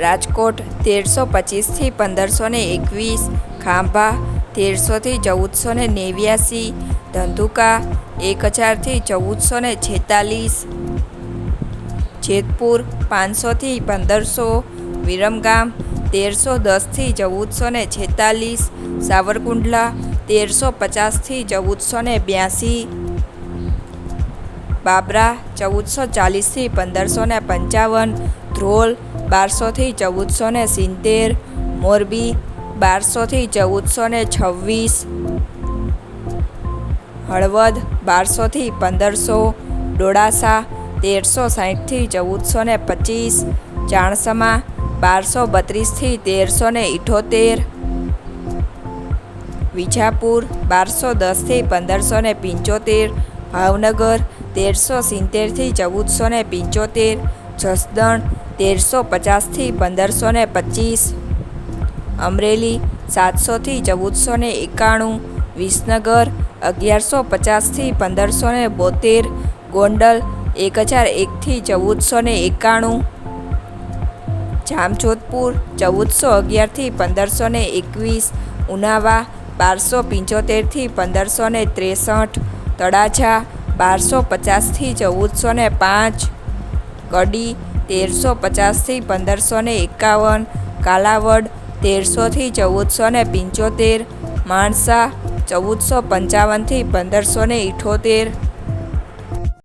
રાજકોટ તેરસો પચીસથી પંદરસો ને એકવીસ, ખાંભા તેરસોથી ચૌદસો ને નેવ્યાસી, ધંધુકા એક હજારથી ચૌદસો ને છેતાલીસ, જેતપુર પાંચસોથી પંદરસો, વિરમગામ તેરસો દસથી ચૌદસો ને છેતાલીસ, સાવરકુંડલા તેરસો પચાસથી ચૌદસો ને બ્યાસી બાબરા, ચૌદસો ચાલીસથી પંદરસો ને પંચાવન, ધ્રોલ, બારસોથી ચૌદસો ને સિત્તેર, મોરબી, બારસોથી ચૌદસો ને છવ્વીસ, હળવદ, બારસોથી પંદરસો, ડોળાસા, તેરસો સાહીઠથી ચૌદસો ને પચીસ, ચાણસમા, બારસો બત્રીસથી તેરસો ને ઇઠોતેર, વિજાપુર, બારસો દસથી પંદરસો ને પંચોતેર ભાવનગર તેરસો સિત્તેરથી ચૌદસો ને પંચોતેર, જસદણ તેરસો પચાસથી પંદરસો ને પચીસ, અમરેલી સાતસોથી ચૌદસો ને એકાણું, વિસનગર અગિયારસો પચાસથી પંદરસો ને બોતેર, ગોંડલ એક હજાર એકથી ચૌદસો ને એકાણું, જામજોધપુર ચૌદસો અગિયારથી પંદરસો ને એકવીસ, ઉનાવા બારસો પંચોતેરથી પંદરસો ને ત્રેસઠ તળાજા બારસો પચાસથી ચૌદસો ને પાંચ, કડી તેરસો પચાસથી પંદરસો ને એકાવન, કાલાવડ તેરસોથી ચૌદસો ને પંચોતેર, માણસા ચૌદસો પંચાવનથી પંદરસો ને ઇઠોતેર